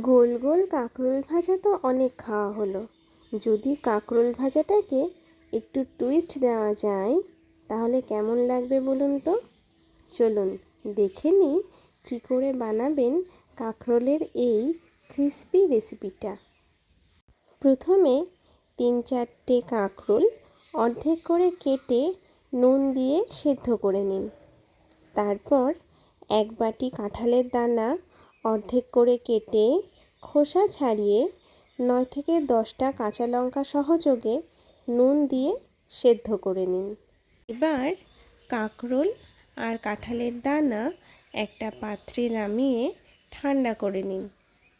গোল গোল কাঁকরোল ভাজা তো অনেক খাওয়া হলো। যদি কাঁকরোল ভাজাটাকে একটু টুইস্ট দেওয়া যায়, তাহলে কেমন লাগবে বলুন তো? চলুন, দেখে নিই কী করে বানাবেন কাঁকরোলের এই ক্রিস্পি রেসিপিটা প্রথমে তিন চারটে কাঁকরোল অর্ধেক করে কেটে নুন দিয়ে সেদ্ধ করে নিন। তারপর এক বাটি কাঁঠালের দানা অর্ধেক করে কেটে খোসা ছাড়িয়ে নয় থেকে দশটা কাঁচা লঙ্কা সহযোগে নুন দিয়ে সেদ্ধ করে নিন। এবার কাঁকরোল আর কাঁঠালের দানা একটা পাত্রে নামিয়ে ঠান্ডা করে নিন।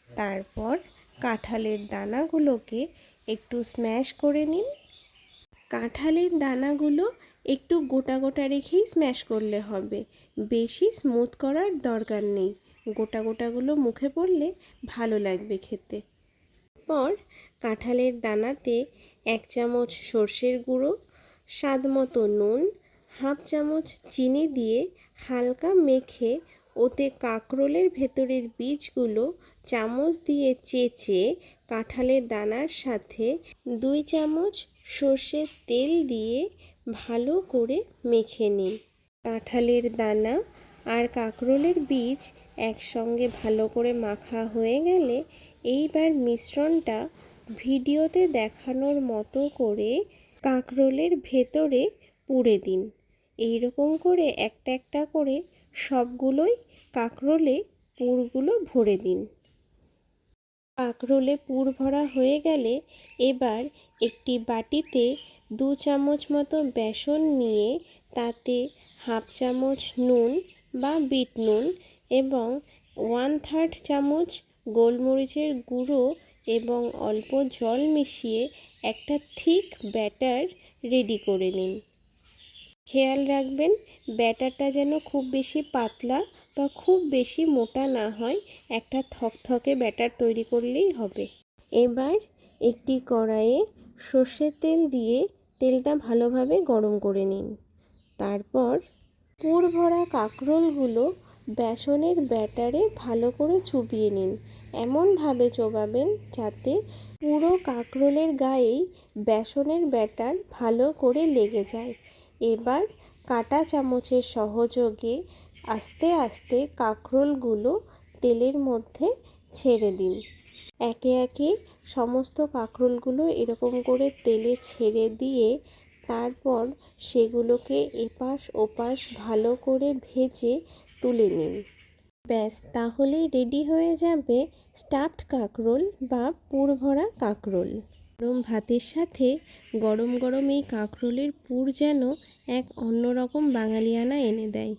তারপর কাঁঠালের দানাগুলোকে একটু স্ম্যাশ করে নিন। কাঁঠালের দানাগুলো একটু গোটা গোটা রেখেই স্ম্যাশ করলে হবে। বেশি স্মুথ করার দরকার নেই। গোটা গোটাগুলো মুখে পড়লে ভালো লাগবে খেতে। পর কাঁঠালের দানাতে এক চামচ সর্ষের গুঁড়ো, স্বাদ মতো নুন, হাফ চামচ চিনি দিয়ে হালকা মেখে ওতে কাঁকরোলের ভেতরের বীজগুলো চামচ দিয়ে চেঁচে কাঁঠালের দানার সাথে দুই চামচ সর্ষের তেল দিয়ে ভালো করে মেখে নিন। কাঁঠালের দানা আর কাঁকরোলের বীজ একসঙ্গে ভালো করে মাখা হয়ে গেলে এইবার মিশ্রণটা ভিডিওতে দেখানোর মতো করে কাঁকরোলের ভেতরে পুড়ে দিন। এই রকম করে একটা একটা করে সবগুলোই কাঁকরোলে পুরগুলো ভরে দিন। কাঁকরোলে পুর ভরা হয়ে গেলে এবার একটি বাটিতে দু চামচ মতো বেসন নিয়ে তাতে হাফ চামচ নুন বা বিট নুন এবং ওয়ান থার্ড চামচ গোলমরিচের গুঁড়ো এবং অল্প জল মিশিয়ে একটা থিক ব্যাটার রেডি করে নিন। খেয়াল রাখবেন, ব্যাটারটা যেন খুব বেশি পাতলা বা খুব বেশি মোটা না হয়, একটা থকথকে ব্যাটার তৈরি করলেই হবে। এবার একটি কড়াইয়ে সর্ষের তেল দিয়ে তেলটা ভালোভাবে গরম করে নিন। তারপর পুর ভরা কাঁকরোলগুলো বেসনের ব্যাটারে ভালো করে চুবিয়ে নিন। এমনভাবে চোবাবেন যাতে পুরো কাঁকরোলের গায়েই বেসনের ব্যাটার ভালো করে লেগে যায়। এবার কাটা চামচের সহযোগে আস্তে আস্তে কাঁকরোলগুলো তেলের মধ্যে ছেড়ে দিন। একে একে সমস্ত কাঁকরোলগুলো এরকম করে তেলে ছেড়ে দিয়ে তারপর সেগুলোকে এপাশ ওপাশ ভালো করে ভেজে তুলে নিন। ব্যাস, তাহলেই রেডি হয়ে যাবে স্টাফড কাঁকরোল বা পুর ভরা কাঁকরোল। গরম ভাতের সাথে গরম গরম এই কাঁকরোলের পুর যেন এক অন্যরকম বাঙালিয়ানা এনে দেয়।